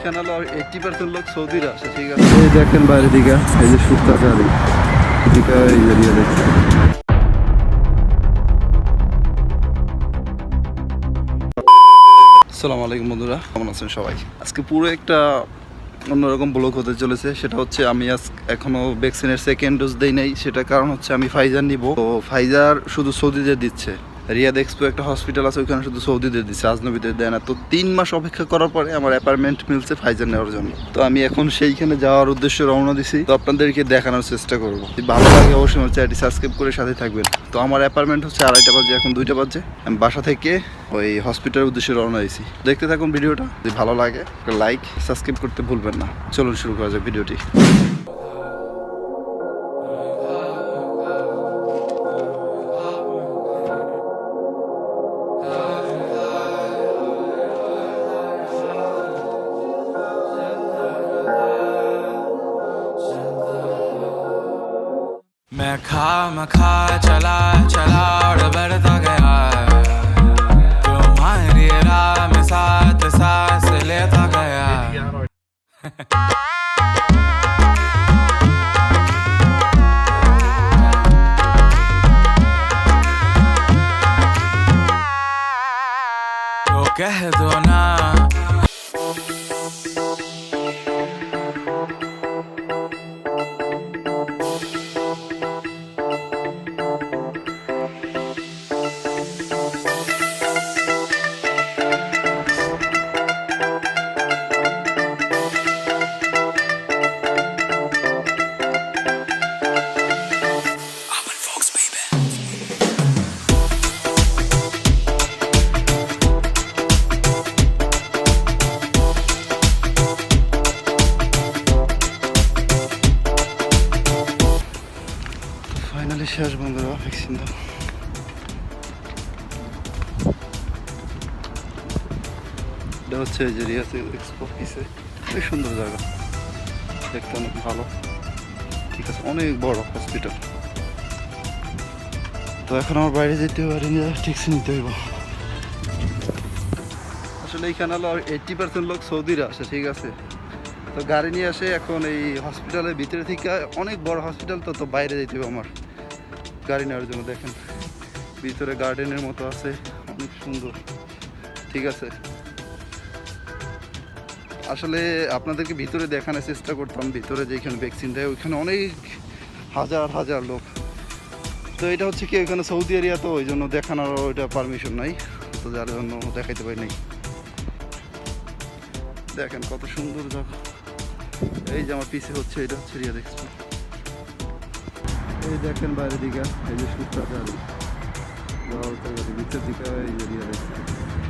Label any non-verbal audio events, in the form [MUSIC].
এখানে হলো eighty percent লোক সৌদির আসে ঠিক আছে? এই দেখেন বাইরে দিকে এই যে সুস্তা গাড়ি। দিকে এই এরিয়া দেখছেন আসসালামু আলাইকুম বন্ধুরা কেমন আছেন সবাই? আজকে পুরো একটা অন্যরকম ব্লগ হতে চলেছে সেটা হচ্ছে আমি আজ এখনও ভ্যাকসিনের সেকেন্ড ডোজ দেই নাই সেটা কারণ হচ্ছে আমি ফাইজার নিব। তো ফাইজার শুধু সৌদিদের দিচ্ছে। রিয়াদ এক্সপো একটা হসপিটাল আছে, ওইখানে শুধু সৌদিদের দিচ্ছে আজনবীদের দেয় না। তো তিন মাস অপেক্ষা করার পরে আমার অ্যাপার্টমেন্ট মিলছে ফাইজার নেওয়ার জন্য। তো আমি এখন সেইখানে যাওয়ার উদ্দেশ্যে রওনা দিছি। তো আপনাদেরকে দেখানোর চেষ্টা করব। ভালো লাগে অবশ্যই আমার চ্যানেলটি সাবস্ক্রাইব করে সাথে থাকবেন। তো আমার অ্যাপার্টমেন্ট হচ্ছে আড়াইটা বাজে, এখন দুইটা বাজে। আমি বাসা থেকে ওই হসপিটালের উদ্দেশ্যে রওনা দিয়েছি। দেখতে থাকুন ভিডিওটা। যদি ভালো লাগে লাইক সাবস্ক্রাইব করতে ভুলবেন না। চলুন শুরু করা যাক ভিডিওটি। खा मैं खा चला चला, और बढ़ता गया। तुम्हारी राह में साथ सांस लेता गया। [LAUGHS] तो कह दो ना। ফাইনালি শেষ বন্ধুরা ভ্যাকসিন দাও এটা হচ্ছে যে রিয়াস এক্সপো অফিসে খুবই সুন্দর জায়গা দেখতে অনেক ভালো ঠিক আছে অনেক বড় হসপিটাল তো এখন আমার বাইরে যেতে পারি না ট্যাক্সি নিতে হইব আসলে এইখানে হলো এইটটি পার্সেন্ট লোক সৌদিরা আসে ঠিক আছে? তো গাড়ি নিয়ে আসে, এখন এই হসপিটালের ভিতরে থেকে অনেক বড় হসপিটাল তো তো বাইরে যেতে হবে আমার। গাড়ি নেওয়ার জন্য দেখেন, ভিতরে গার্ডেনের মতো আছে, অনেক সুন্দর। ঠিক আছে। আসলে আপনাদেরকে ভিতরে দেখানোর চেষ্টা করতাম, ভিতরে যেখানে ভ্যাকসিন দেয়, ওইখানে অনেক হাজার হাজার লোক। তো এটা হচ্ছে কি এখানে সৌদি এরিয়া তো, ওই জন্য দেখানোর ওইটা পারমিশন নাই। তো যার জন্য দেখাইতে পারি নাই দেখেন কত সুন্দর জায়গা। এই যে আমার পিছে হচ্ছে, এটা হচ্ছে রিয়া এক্সপো এই দেখেন বাইরের দিকে এই যে গাড়ি গাড়ি ভিতর দিকে এই এরিয়া রিয়া এক্সপো